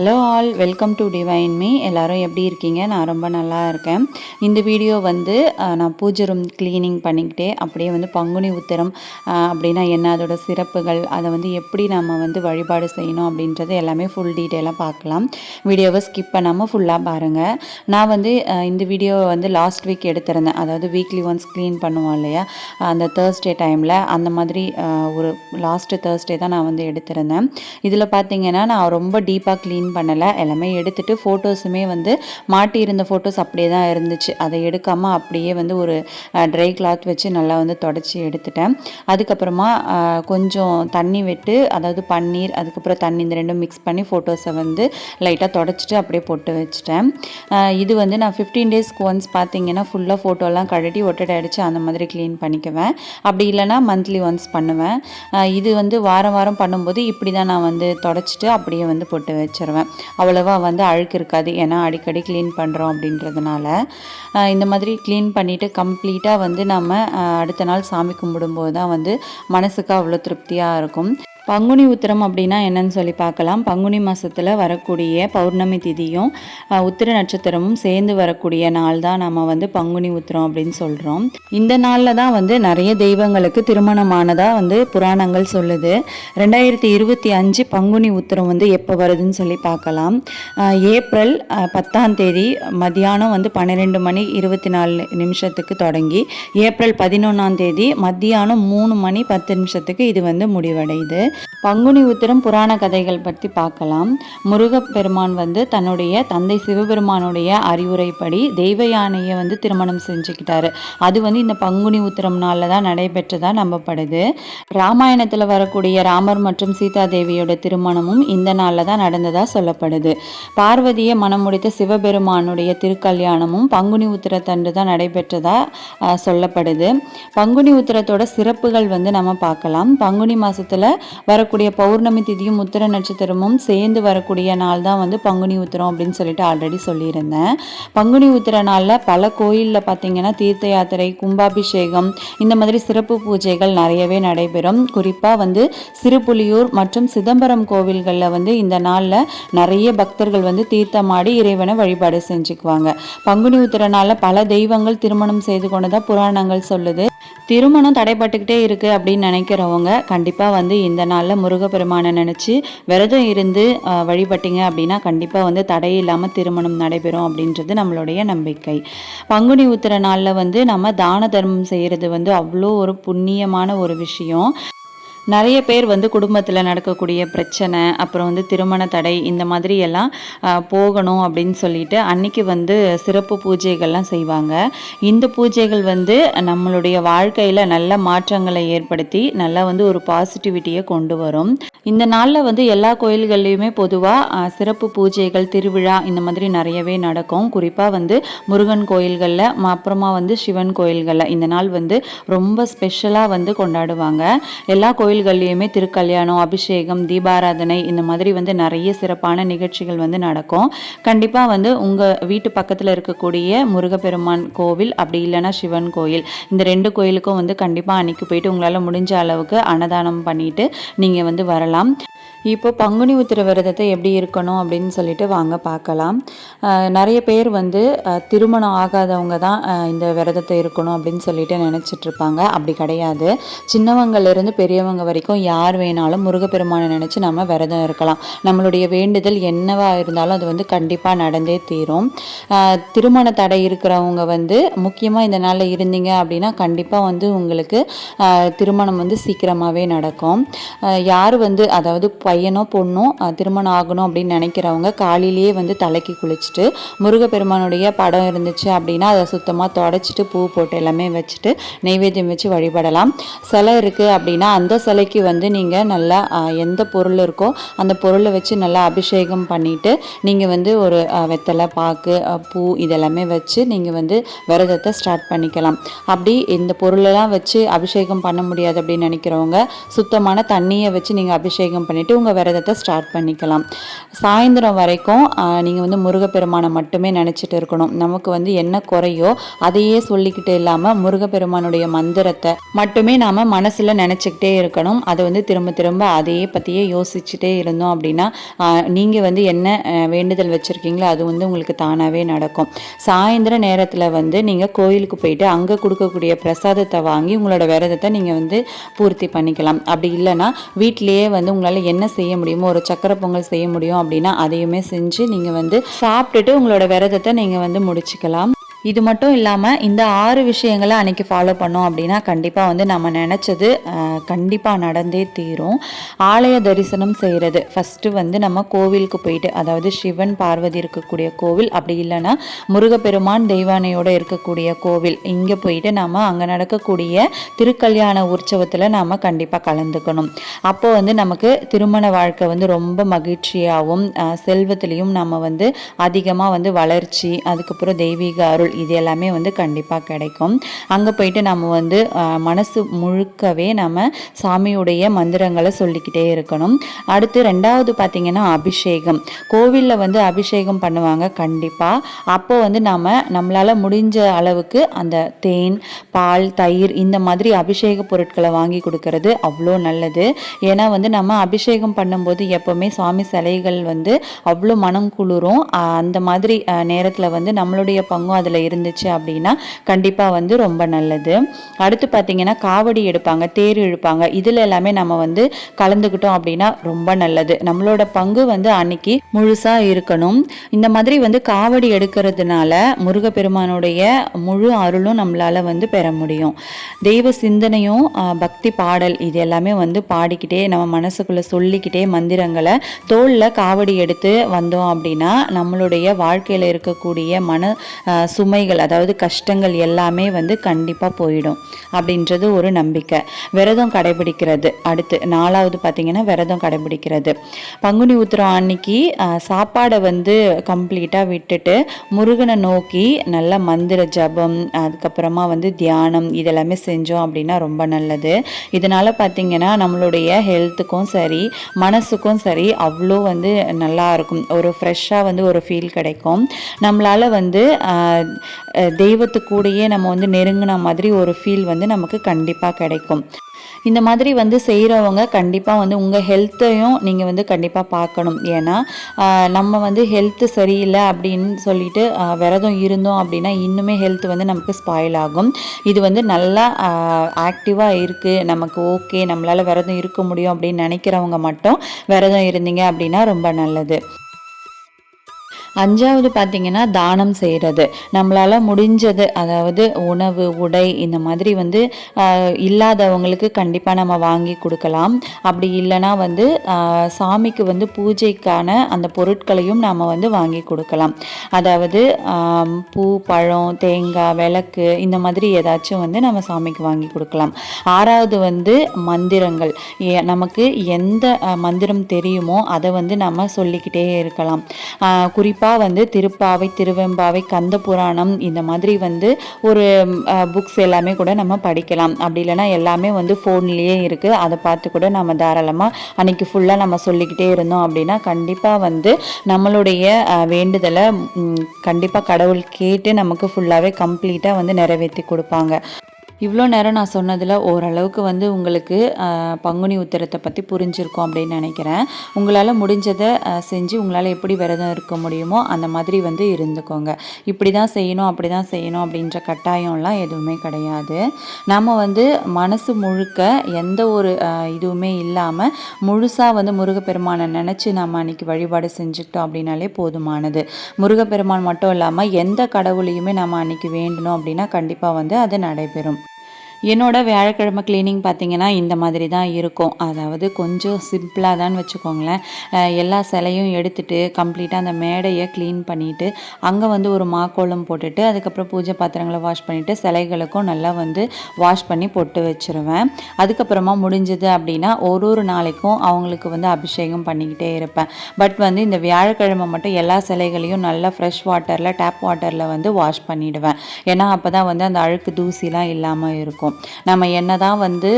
Hello all welcome to divine me எல்லாரும் எப்படி இருக்கீங்க? நான் ரொம்ப நல்லா இருக்கேன். இந்த வீடியோ வந்து நான் பூஜை ரூம் க்ளீனிங் பண்ணிக்கிட்டே அப்படியே வந்து பங்குனி உத்திரம் அப்படின்னா என்ன அதோட சிறப்புகள் அதை வந்து எப்படி நம்ம வந்து வழிபாடு செய்யணும் அப்படின்றது எல்லாமே ஃபுல் டீட்டெயிலாக பார்க்கலாம். வீடியோவை ஸ்கிப் பண்ணாமல் ஃபுல்லாக பாருங்கள் நான் வந்து இந்த வீடியோவை வந்து லாஸ்ட் வீக் எடுத்திருந்தேன். அதாவது வீக்லி ஒன்ஸ் க்ளீன் பண்ணுவோம் இல்லையா? அந்த தேர்ஸ்டே டைமில் அந்த மாதிரி ஒரு லாஸ்ட்டு தேர்ஸ்டே தான் நான் வந்து எடுத்திருந்தேன். இதில் பார்த்தீங்கன்னா நான் ரொம்ப டீப்பாக க்ளீன் பண்ணலை. எல்லாமே எடுத்துட்டு ஃபோட்டோஸுமே வந்து மாட்டியிருந்த ஃபோட்டோஸ் அப்படியே தான் இருந்துச்சு. அதை எடுக்காமல் அப்படியே வந்து ஒரு ட்ரை கிளாத் வச்சு நல்லா வந்து தொடச்சி எடுத்துட்டேன். அதுக்கப்புறமா கொஞ்சம் தண்ணி விட்டு அதாவது பன்னீர் அதுக்கப்புறம் தண்ணி இந்த ரெண்டும் மிக்ஸ் பண்ணி ஃபோட்டோஸை வந்து லைட்டாக தொடச்சிட்டு அப்படியே போட்டு வச்சுட்டேன். இது வந்து நான் ஃபிஃப்டீன் டேஸ்க்கு ஒன்ஸ் பார்த்தீங்கன்னா ஃபுல்லாக ஃபோட்டோலாம் கழட்டி ஒட்டடை அடித்து அந்த மாதிரி க்ளீன் பண்ணிக்குவேன். அப்படி இல்லைன்னா மந்த்லி ஒன்ஸ் பண்ணுவேன். இது வந்து வாரம் வாரம் பண்ணும்போது இப்படி தான் நான் வந்து தொடச்சிட்டு அப்படியே வந்து போட்டு வச்சிருவேன். அவ்வளோவா வந்து அழுக்கு இருக்காது. ஏன்னா அடிக்கடி க்ளீன் பண்ணுறோம் அப்படின்றதுனால. இந்த மாதிரி க்ளீன் பண்ணிவிட்டு கம்ப்ளீட்டாக வந்து நம்ம அடுத்த நாள் சாமி கும்பிடும்போது தான் வந்து மனசுக்கு அவ்வளோ திருப்தியாக இருக்கும். பங்குனி உத்திரம் அப்படின்னா என்னன்னு சொல்லி பார்க்கலாம். பங்குனி மாதத்தில் வரக்கூடிய பௌர்ணமி திதியும் உத்திர நட்சத்திரமும் சேர்ந்து வரக்கூடிய நாள் தான் நம்ம வந்து பங்குனி உத்திரம் அப்படின்னு சொல்கிறோம் இந்த நாளில் தான் வந்து நிறைய தெய்வங்களுக்கு திருமணமானதாக வந்து புராணங்கள் சொல்லுது. ரெண்டாயிரத்தி இருபத்தி அஞ்சு பங்குனி உத்திரம் வந்து எப்போ வருதுன்னு சொல்லி பார்க்கலாம். ஏப்ரல் பத்தாம் தேதி மத்தியானம் வந்து பன்னிரெண்டு மணி இருபத்தி நாலு நிமிஷத்துக்கு தொடங்கி ஏப்ரல் பதினொன்றாம் தேதி மத்தியானம் மூணு மணி பத்து நிமிஷத்துக்கு இது வந்து முடிவடையுது. பங்குனி உத்திரம் புராண கதைகள் பற்றி பார்க்கலாம். முருகப்பெருமான் வந்து தன்னுடைய தந்தை சிவபெருமானுடைய அறிவுரைப்படி தெய்வ யானையை வந்து திருமணம் செஞ்சுக்கிட்டாரு. அது வந்து இந்த பங்குனி உத்திரம் நாளில் தான் நடைபெற்றதா நம்பப்படுது. ராமாயணத்தில் வரக்கூடிய ராமர் மற்றும் சீதா தேவியோட திருமணமும் இந்த நாளில் தான் நடந்ததா சொல்லப்படுது. பார்வதியை மனம் முடித்த சிவபெருமானுடைய திருக்கல்யாணமும் பங்குனி உத்திரத்தன்று தான் நடைபெற்றதா சொல்லப்படுது. பங்குனி உத்திரத்தோட சிறப்புகள் வந்து நம்ம பார்க்கலாம். பங்குனி மாசத்துல வரக்கூடிய பௌர்ணமி திதியும் உத்திர நட்சத்திரமும் சேர்ந்து வரக்கூடிய நாள் தான் வந்து பங்குனி உத்திரம் அப்படின்னு சொல்லிட்டு ஆல்ரெடி சொல்லியிருந்தேன். பங்குனி உத்திர நாளில் பல கோயிலில் பார்த்தீங்கன்னா தீர்த்த யாத்திரை கும்பாபிஷேகம் இந்த மாதிரி சிறப்பு பூஜைகள் நிறையவே நடைபெறும். குறிப்பாக வந்து சிறுபுலியூர் மற்றும் சிதம்பரம் கோவில்களில் வந்து இந்த நாளில் நிறைய பக்தர்கள் வந்து தீர்த்தமாடி இறைவனை வழிபாடு செஞ்சுக்குவாங்க. பங்குனி உத்திர நாளில் பல தெய்வங்கள் திருமணம் செய்து கொண்டதாக புராணங்கள் சொல்லுது. திருமணம் தடைப்பட்டுக்கிட்டே இருக்கு அப்படின்னு நினைக்கிறவங்க கண்டிப்பாக வந்து இந்த நாளில் முருகப்பெருமானை நினச்சி விரதம் இருந்து அஹ், வழிபட்டீங்க அப்படின்னா கண்டிப்பாக வந்து தடை இல்லாமல் திருமணம் நடைபெறும் அப்படின்றது நம்மளுடைய நம்பிக்கை. பங்குனி உத்திர நாளில் வந்து நம்ம தான தர்மம் செய்கிறது வந்து அவ்வளோ ஒரு புண்ணியமான ஒரு விஷயம். நிறைய பேர் வந்து குடும்பத்தில் நடக்கக்கூடிய பிரச்சனை அப்புறம் வந்து திருமண தடை இந்த மாதிரி எல்லாம் போகணும் அப்படின்னு சொல்லிட்டு அன்னைக்கு வந்து சிறப்பு பூஜைகள்லாம் செய்வாங்க. இந்த பூஜைகள் வந்து நம்மளுடைய வாழ்க்கையில் நல்ல மாற்றங்களை ஏற்படுத்தி நல்லா வந்து ஒரு பாசிட்டிவிட்டியை கொண்டு வரும். இந்த நாளில் வந்து எல்லா கோயில்கள்லையுமே பொதுவாக சிறப்பு பூஜைகள் திருவிழா இந்த மாதிரி நிறையவே நடக்கும். குறிப்பாக வந்து முருகன் கோயில்களில் அப்புறமா வந்து சிவன் கோயில்களில் இந்த நாள் வந்து ரொம்ப ஸ்பெஷலாக வந்து கொண்டாடுவாங்க. எல்லா கோயில்கள்லேயுமே திருக்கல்யாணம் அபிஷேகம் தீபாராதனை இந்த மாதிரி வந்து நிறைய சிறப்பான நிகழ்ச்சிகள் வந்து நடக்கும். கண்டிப்பாக வந்து உங்கள் வீட்டு பக்கத்தில் இருக்கக்கூடிய முருகப்பெருமான் கோவில் அப்படி இல்லைன்னா சிவன் கோயில் இந்த ரெண்டு கோயிலுக்கும் வந்து கண்டிப்பாக அன்னைக்கு போயிட்டு உங்களால் முடிஞ்ச அளவுக்கு அன்னதானம் பண்ணிட்டு நீங்கள் வந்து வரலாம். இப்போ பங்குனி உத்திர விரதத்தை எப்படி இருக்கணும் அப்படின்னு சொல்லிட்டு வாங்க பார்க்கலாம். நிறைய பேர் வந்து திருமணம் ஆகாதவங்க தான் இந்த விரதத்தை இருக்கணும் அப்படின்னு சொல்லிட்டு நினச்சிட்ருப்பாங்க அப்படி கிடையாது. சின்னவங்கள்லேருந்து பெரியவங்க வரைக்கும் யார் வேணாலும் முருகப்பெருமானை நினச்சி நம்ம விரதம் இருக்கலாம். நம்மளுடைய வேண்டுதல் என்னவாக இருந்தாலும் அது வந்து கண்டிப்பாக நடந்தே தீரும். திருமண தடை இருக்கிறவங்க வந்து முக்கியமாக இந்த நாளில் இருந்தீங்க அப்படின்னா கண்டிப்பாக வந்து உங்களுக்கு திருமணம் வந்து சீக்கிரமாகவே நடக்கும். யார் வந்து அதாவது பையனோ பொண்ணோ திருமணம் ஆகணும் அப்படின்னு நினைக்கிறவங்க காலையிலேயே வந்து தலைக்கு குளிச்சுட்டு முருகப்பெருமானுடைய படம் இருந்துச்சு அப்படின்னா அதை சுத்தமாக தொடச்சிட்டு பூ போட்டு எல்லாமே வச்சுட்டு நெய்வேத்தியம் வச்சு வழிபடலாம். சிலை இருக்குது அப்படின்னா அந்த சிலைக்கு வந்து நீங்கள் நல்லா எந்த பொருள் இருக்கோ அந்த பொருளை வச்சு நல்லா அபிஷேகம் பண்ணிவிட்டு நீங்கள் வந்து ஒரு வெத்தலை பாக்கு பூ இதெல்லாமே வச்சு நீங்கள் வந்து விரதத்தை ஸ்டார்ட் பண்ணிக்கலாம். அப்படி இந்த பொருளெல்லாம் வச்சு அபிஷேகம் பண்ண முடியாது அப்படின்னு நினைக்கிறவங்க சுத்தமான தண்ணியை வச்சு நீங்கள் அபிஷேகம் பண்ணிவிட்டு உங்கள் விரதத்தை ஸ்டார்ட் பண்ணிக்கலாம். சாயந்தரம் வரைக்கும் நீங்கள் வந்து முருகப்பெருமானை மட்டுமே நினச்சிட்டு இருக்கணும். நமக்கு வந்து என்ன குறையோ அதையே சொல்லிக்கிட்டு இல்லாமல் முருகப்பெருமானுடைய மந்திரத்தை மட்டுமே நாம் மனசில் நினச்சிக்கிட்டே இருக்கணும். அதை வந்து திரும்ப திரும்ப அதையே பற்றியே யோசிச்சுட்டே இருந்தோம் அப்படின்னா நீங்கள் வந்து என்ன வேண்டுதல் வச்சுருக்கீங்களோ அது வந்து உங்களுக்கு தானாகவே நடக்கும். சாயந்தர நேரத்தில் வந்து நீங்கள் கோயிலுக்கு போயிட்டு அங்கே கொடுக்கக்கூடிய பிரசாதத்தை வாங்கி உங்களோட விரதத்தை நீங்கள் வந்து பூர்த்தி பண்ணிக்கலாம். அப்படி இல்லைன்னா வீட்டிலேயே வந்து உங்களால் என்ன செய்ய முடியுமோ ஒரு சக்கரை பொங்கல் செய்ய முடியும் அப்படின்னா அதையுமே செஞ்சு நீங்கள் வந்து சாப்பிட்டுட்டு உங்களோட விரதத்தை நீங்கள் வந்து முடிச்சுக்கலாம். இது மட்டும் இல்லாமல் இந்த ஆறு விஷயங்களை அன்றைக்கி ஃபாலோ பண்ணோம் அப்படின்னா கண்டிப்பாக வந்து நம்ம நினச்சது கண்டிப்பாக நடந்தே தீரும். ஆலய தரிசனம் செய்கிறது ஃபஸ்ட்டு வந்து நம்ம கோவிலுக்கு போயிட்டு அதாவது சிவன் பார்வதி இருக்கக்கூடிய கோவில் அப்படி இல்லைன்னா முருகப்பெருமான் தெய்வானையோடு இருக்கக்கூடிய கோவில் இங்கே போயிட்டு நம்ம அங்கே நடக்கக்கூடிய திருக்கல்யாண உற்சவத்தில் நாம் கண்டிப்பாக கலந்துக்கணும். அப்போ வந்து நமக்கு திருமண வாழ்க்கை வந்து ரொம்ப மகிழ்ச்சியாகவும் செல்வத்திலையும் நம்ம வந்து அதிகமாக வந்து வளர்ச்சி அதுக்கப்புறம் தெய்வீக அருள் இது எல்லாமே வந்து கண்டிப்பாக கிடைக்கும். அங்கே போயிட்டு நம்ம வந்து மனசு முழுக்கவே நம்ம சாமியுடைய மந்திரங்களை சொல்லிக்கிட்டே இருக்கணும். அடுத்து ரெண்டாவது பார்த்திங்கன்னா அபிஷேகம். கோவிலில் வந்து அபிஷேகம் பண்ணுவாங்க கண்டிப்பாக அப்போ வந்து நம்ம நம்மளால் முடிஞ்ச அளவுக்கு அந்த தேன் பால் தயிர் இந்த மாதிரி அபிஷேக பொருட்களை வாங்கி கொடுக்கறது அவ்வளோ நல்லது. ஏன்னா வந்து நம்ம அபிஷேகம் பண்ணும்போது எப்போவுமே சுவாமி சிலைகள் வந்து அவ்வளோ மனம் குளிரும். அந்த மாதிரி நேரத்தில் வந்து நம்மளுடைய பங்கும் அதில் இருந்துச்சு அப்படின்னா கண்டிப்பாக வந்து ரொம்ப நல்லது. அடுத்து பார்த்தீங்கன்னா காவடி எடுப்பாங்க தேர் இழுப்பாங்க. இதில் எல்லாமே நம்ம வந்து கலந்துக்கிட்டோம் அப்படின்னா ரொம்ப நல்லது. நம்மளோட பங்கு வந்து அன்னைக்கு முழுசாக இருக்கணும். இந்த மாதிரி வந்து காவடி எடுக்கிறதுனால முருகப்பெருமானுடைய முழு அருளும் நம்மளால் வந்து பெற முடியும். தெய்வ சிந்தனையும் ஆஹ், பக்தி பாடல் இது எல்லாமே வந்து பாடிக்கிட்டே நம்ம மனசுக்குள்ளே சொல்லிக்கிட்டே மந்திரங்களை தோளில் காவடி எடுத்து வந்தோம் அப்படின்னா நம்மளுடைய வாழ்க்கையில் இருக்கக்கூடிய மன ஆஹ், சுமைகள் அதாவது கஷ்டங்கள் எல்லாமே வந்து கண்டிப்பாக போயிடும் அப்படின்றது ஒரு நம்பிக்கை. விரதம் கடைபிடிக்கிறது. அடுத்து நாலாவது பார்த்திங்கன்னா விரதம் கடைபிடிக்கிறது. பங்குனி உத்திரம் அன்னைக்கு சாப்பாடை வந்து கம்ப்ளீட்டாக விட்டுட்டு முருகனை நோக்கி நல்ல மந்திர ஜபம் அதுக்கப்புறமா வந்து தியானம் இதெல்லாமே செஞ்சோம் அப்படின்னா ரொம்ப நல்லது. இதனால் பார்த்திங்கன்னா நம்மளுடைய ஹெல்த்துக்கும் சரி மனசுக்கும் சரி அவ்வளோ வந்து நல்லா இருக்கும். ஒரு ஃப்ரெஷ்ஷாக வந்து ஒரு ஃபீல் கிடைக்கும். நம்மளால் வந்து ஆஹ், தெய்வத்து கூடயே நம்ம வந்து நெருங்கின மாதிரி ஒரு ஃபீல் வந்து நமக்கு கண்டிப்பாக கிடைக்கும். இந்த மாதிரி வந்து செய்கிறவங்க கண்டிப்பாக வந்து உங்கள் ஹெல்த்தையும் நீங்கள் வந்து கண்டிப்பாக பார்க்கணும். ஏன்னா நம்ம வந்து ஹெல்த்து சரியில்லை அப்படின்னு சொல்லிட்டு விரதம் இருந்தோம் அப்படின்னா இன்னுமே ஹெல்த் வந்து நமக்கு ஸ்பாயில் ஆகும். இது வந்து நல்லா ஆக்டிவாக இருக்குது நமக்கு ஓகே நம்மளால் விரதம் இருக்க முடியும் அப்படின்னு நினைக்கிறவங்க மட்டும் விரதம் இருந்தீங்க அப்படின்னா ரொம்ப நல்லது. அஞ்சாவது பார்த்தீங்கன்னா தானம் செய்கிறது நம்மளால் முடிஞ்சது அதாவது உணவு உடை இந்த மாதிரி வந்து இல்லாதவங்களுக்கு கண்டிப்பாக நம்ம வாங்கி கொடுக்கலாம். அப்படி இல்லைன்னா வந்து சாமிக்கு வந்து பூஜைக்கான அந்த பொருட்களையும் நாம் வந்து வாங்கி கொடுக்கலாம். அதாவது பூ பழம் தேங்காய் விளக்கு இந்த மாதிரி ஏதாச்சும் வந்து நம்ம சாமிக்கு வாங்கி கொடுக்கலாம். ஆறாவது வந்து மந்திரங்கள். ஏ- நமக்கு எந்த மந்திரம் தெரியுமோ அதை வந்து நம்ம சொல்லிக்கிட்டே இருக்கலாம். குறிப்பாக கண்டிப்பாக வந்து திருப்பாவை திருவெம்பாவை கந்த புராணம் இந்த மாதிரி வந்து ஒரு புக்ஸ் எல்லாமே கூட நம்ம படிக்கலாம். அப்படி இல்லைன்னா எல்லாமே வந்து ஃபோன்லேயே இருக்குது அதை பார்த்து கூட நம்ம தாராளமாக அன்னைக்கு ஃபுல்லாக நம்ம சொல்லிக்கிட்டே இருந்தோம் அப்படின்னா கண்டிப்பாக வந்து நம்மளுடைய வேண்டுதலை கண்டிப்பாக கடவுள் கேட்டு நமக்கு ஃபுல்லாகவே கம்ப்ளீட்டாக வந்து நிறைவேற்றி கொடுப்பாங்க. இவ்வளோ நேரம் நான் சொன்னதில் ஓரளவுக்கு வந்து உங்களுக்கு பங்குனி உத்திரத்தை பற்றி புரிஞ்சிருக்கும் அப்படின்னு நினைக்கிறேன். உங்களால் முடிஞ்சதை செஞ்சு உங்களால் எப்படி விரதம் இருக்க முடியுமோ அந்த மாதிரி வந்து இருந்துக்கோங்க. இப்படி தான் செய்யணும் அப்படி தான் செய்யணும் அப்படின்ற கட்டாயம்லாம் எதுவுமே கிடையாது. நம்ம வந்து மனசு முழுக்க எந்த ஒரு இதுவுமே இல்லாமல் முழுசாக வந்து முருகப்பெருமானை நினச்சி நம்ம அன்றைக்கி வழிபாடு செஞ்சுக்கிட்டோம் அப்படின்னாலே போதுமானது. முருகப்பெருமான் மட்டும் இல்லாமல் எந்த கடவுளையுமே நம்ம அன்றைக்கி வேண்டணும் அப்படின்னா கண்டிப்பாக வந்து அது நடைபெறும். என்னோடய வியாழக்கிழமை க்ளீனிங் பார்த்தீங்கன்னா இந்த மாதிரி தான் இருக்கும். அதாவது கொஞ்சம் சிம்பிளாக தான் வச்சுக்கோங்களேன். எல்லா சிலையும் எடுத்துட்டு கம்ப்ளீட்டாக அந்த மேடையை க்ளீன் பண்ணிவிட்டு அங்கே வந்து ஒரு மாக்கோலம் போட்டுட்டு அதுக்கப்புறம் பூஜை பாத்திரங்களை வாஷ் பண்ணிவிட்டு சிலைகளுக்கும் நல்லா வந்து வாஷ் பண்ணி பொட்டு வச்சுருவேன். அதுக்கப்புறமா முடிஞ்சது அப்படின்னா ஒரு ஒரு நாளைக்கும் அவங்களுக்கு வந்து அபிஷேகம் பண்ணிக்கிட்டே இருப்பேன். பட் வந்து இந்த வியாழக்கிழமை மட்டும் எல்லா சிலைகளையும் நல்லா ஃப்ரெஷ் வாட்டரில் டேப் வாட்டரில் வந்து வாஷ் பண்ணிவிடுவேன் ஏன்னா அப்போ தான் வந்து அந்த அழுக்கு தூசிலாம் இல்லாமல் இருக்கும். இருக்கும். நம்ம என்ன தான் வந்து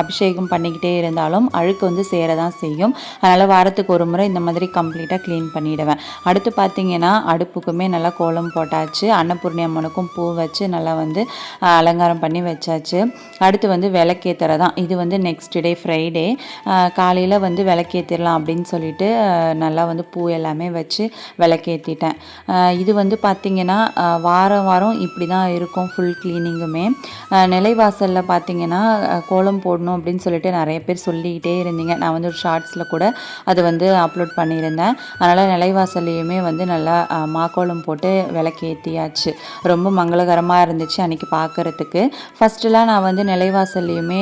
அபிஷேகம் பண்ணிக்கிட்டே இருந்தாலும் அழுக்கு வந்து சேர தான் செய்யும். அதனால் வாரத்துக்கு ஒரு முறை இந்த மாதிரி கம்ப்ளீட்டாக க்ளீன் பண்ணிவிடுவேன் அடுத்து பார்த்தீங்கன்னா அடுப்புக்குமே நல்லா கோலம் போட்டாச்சு. அன்னபூர்ணி அம்மனுக்கும் பூ வச்சு நல்லா வந்து அலங்காரம் பண்ணி வச்சாச்சு. அடுத்து வந்து விளக்கேத்துற தான் இது வந்து நெக்ஸ்ட் டே ஃப்ரைடே காலையில் வந்து விளக்கேற்றிடலாம் அப்படின்னு சொல்லிட்டு நல்லா வந்து பூ எல்லாமே வச்சு விளக்கேற்றிட்டேன் இது வந்து பார்த்திங்கன்னா வாரம் வாரம் இப்படி தான் இருக்கும் ஃபுல் க்ளீனிங்குமே நிலைவாசலில் பார்த்தீங்கன்னா கோலம் போடணும் அப்படின்னு சொல்லிட்டு நிறைய பேர் சொல்லிக்கிட்டே இருந்தீங்க. நான் வந்து ஒரு ஷார்ட்ஸில் கூட அது வந்து அப்லோட் பண்ணியிருந்தேன். அதனால் நிலைவாசல்லையுமே வந்து நல்லா மாக்கோலம் போட்டு விளக்கேற்றியாச்சு ரொம்ப மங்களகரமாக இருந்துச்சு அன்றைக்கி பார்க்குறதுக்கு ஃபஸ்ட்டுலாம் நான் வந்து நிலைவாசல்லையுமே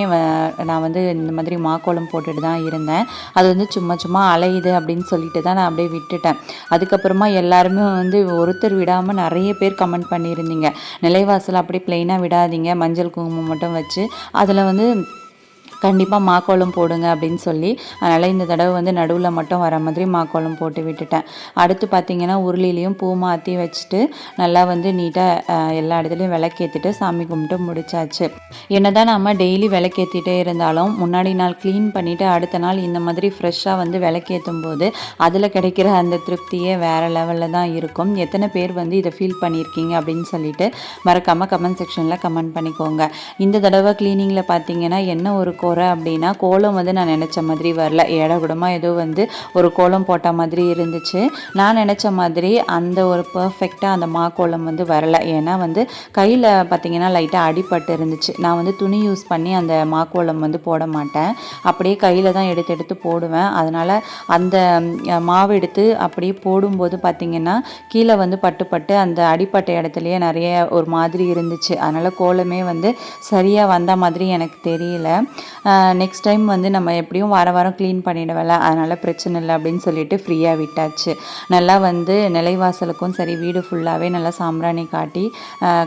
நான் வந்து இந்த மாதிரி மாக்கோலம் போட்டுட்டு தான் இருந்தேன். அது வந்து சும்மா சும்மா அலையுது அப்படின்னு சொல்லிட்டு தான் நான் அப்படியே விட்டுட்டேன். அதுக்கப்புறமா எல்லாருமே வந்து ஒருத்தர் விடாமல் நிறைய பேர் கமெண்ட் பண்ணியிருந்தீங்க. நிலைவாசல் அப்படி பிளெயினாக விடாதீங்க. மஞ்சள் குங்குமம் மட்டும் வச்சு அதில் வந்து கண்டிப்பாக மாக்கோலம் போடுங்க அப்படின்னு சொல்லி அதனால் இந்த தடவை வந்து நடுவில் மட்டும் வர மாதிரி மாக்கோலம் போட்டு விட்டுட்டேன். அடுத்து பார்த்தீங்கன்னா உருளிலையும் பூ மாற்றி வச்சுட்டு நல்லா வந்து நீட்டாக எல்லா இடத்துலையும் விளக்கேற்றிட்டு சாமி கும்பிட்டு முடிச்சாச்சு. என்னதான் நம்ம டெய்லி விளக்கேற்றிட்டே இருந்தாலும் முன்னாடி நாள் க்ளீன் பண்ணிவிட்டு அடுத்த நாள் இந்த மாதிரி ஃப்ரெஷ்ஷாக வந்து விளக்கேற்றும் போது அதில் கிடைக்கிற அந்த திருப்தியே வேறு லெவலில் தான் இருக்கும். எத்தனை பேர் வந்து இதை ஃபீல் பண்ணியிருக்கீங்க அப்படின்னு சொல்லிட்டு மறக்காமல் கமெண்ட் செக்ஷனில் கமெண்ட் பண்ணிக்கோங்க. இந்த தடவை க்ளீனிங்கில் பார்த்தீங்கன்னா என்ன ஒரு போகிறேன் அப்படின்னா கோலம் வந்து நான் நினச்ச மாதிரி வரல. ஏடகுடமாக ஏதோ வந்து ஒரு கோலம் போட்ட மாதிரி இருந்துச்சு. நான் நினச்ச மாதிரி அந்த ஒரு பர்ஃபெக்டாக அந்த மா கோலம் வந்து வரல. ஏன்னா வந்து கையில் பார்த்தீங்கன்னா லைட்டாக அடிபட்டு இருந்துச்சு. நான் வந்து துணி யூஸ் பண்ணி அந்த மா கோலம் வந்து போட மாட்டேன். அப்படியே கையில் தான் எடுத்து எடுத்து போடுவேன். அதனால் அந்த மாவு எடுத்து அப்படியே போடும்போது பார்த்திங்கன்னா கீழே வந்து பட்டு பட்டு அந்த அடிப்பட்ட இடத்துலையே நிறைய ஒரு மாதிரி இருந்துச்சு. அதனால் கோலமே வந்து சரியாக வந்த மாதிரி எனக்கு தெரியல. நெக்ஸ்ட் டைம் வந்து நம்ம எப்படியும் வார வாரம் க்ளீன் பண்ணிடுவேல அதனால் பிரச்சனை இல்லை அப்படின்னு சொல்லிட்டு ஃப்ரீயாக விட்டாச்சு. நல்லா வந்து நிலைவாசலுக்கும் சரி வீடு ஃபுல்லாகவே நல்லா சாம்பிராணி காட்டி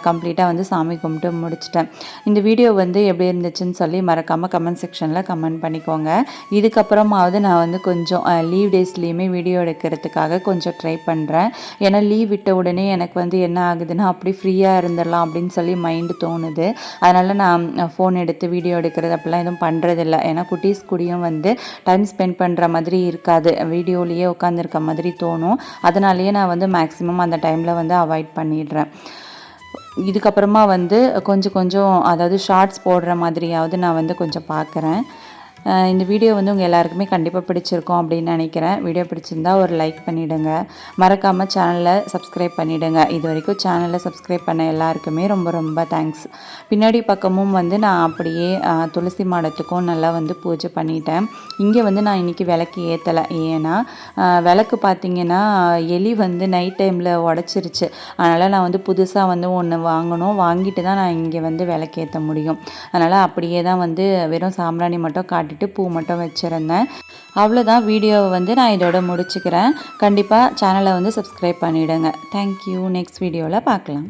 கம்ப்ளீட்டாக வந்து சாமி கும்பிட்டு முடிச்சிட்டேன். இந்த வீடியோ வந்து எப்படி இருந்துச்சுன்னு சொல்லி மறக்காமல் கமெண்ட் செக்ஷனில் கமெண்ட் பண்ணிக்கோங்க. இதுக்கப்புறமாவது நான் வந்து கொஞ்சம் லீவ் டேஸ்லேயுமே வீடியோ எடுக்கிறதுக்காக கொஞ்சம் ட்ரை பண்ணுறேன் ஏன்னா லீவ் விட்ட உடனே எனக்கு வந்து என்ன ஆகுதுன்னா அப்படி ஃப்ரீயாக இருந்துடலாம் அப்படின்னு சொல்லி மைண்டு தோணுது. அதனால் நான் ஃபோன் எடுத்து வீடியோ எடுக்கிறது அப்படிலாம் எதுவும் பண்ணுறதில்ல ஏன்னா குட்டீஸ் கூடயும் வந்து டைம் ஸ்பெண்ட் பண்ணுற மாதிரி இருக்காது. வீடியோலேயே உட்காந்துருக்க மாதிரி தோணும். அதனாலேயே நான் வந்து மேக்ஸிமம் அந்த டைமில் வந்து அவாய்ட் பண்ணிடுறேன். இதுக்கப்புறமா வந்து கொஞ்சம் கொஞ்சம் அதாவது ஷார்ட்ஸ் போடுற மாதிரியாவது நான் வந்து கொஞ்சம் பார்க்குறேன். இந்த வீடியோ வந்து உங்கள் எல்லாருக்குமே கண்டிப்பாக பிடிச்சிருக்கும் அப்படின்னு நினைக்கிறேன். வீடியோ பிடிச்சிருந்தா ஒரு லைக் பண்ணிவிடுங்க மறக்காமல் சேனலை சப்ஸ்கிரைப் பண்ணிவிடுங்க இது வரைக்கும் சேனலை சப்ஸ்கிரைப் பண்ண எல்லாருக்குமே ரொம்ப ரொம்ப தேங்க்ஸ் பின்னாடி பக்கமும் வந்து நான் அப்படியே துளசி மாடத்துக்கும் நல்லா வந்து பூஜை பண்ணிட்டேன். இங்கே வந்து நான் இன்றைக்கி விளக்கு ஏற்றலை ஏன்னா விளக்கு பார்த்திங்கன்னா எலி வந்து நைட் டைமில் உடச்சிருச்சு. அதனால் நான் வந்து புதுசாக வந்து ஒன்று வாங்கணும். வாங்கிட்டு தான் நான் இங்கே வந்து விளக்கேற்ற முடியும். அதனால் அப்படியே தான் வந்து வெறும் சாம்பிராணி மட்டும் மாட்டிட்டு பூ மட்டும் வச்சுருந்தேன். அவ்வளோதான் வீடியோவை வந்து நான் இதோட முடிச்சுக்கிறேன். கண்டிப்பாக சேனலை வந்து சப்ஸ்கிரைப் பண்ணிவிடுங்க தேங்க்யூ நெக்ஸ்ட் வீடியோவில் பார்க்கலாம்.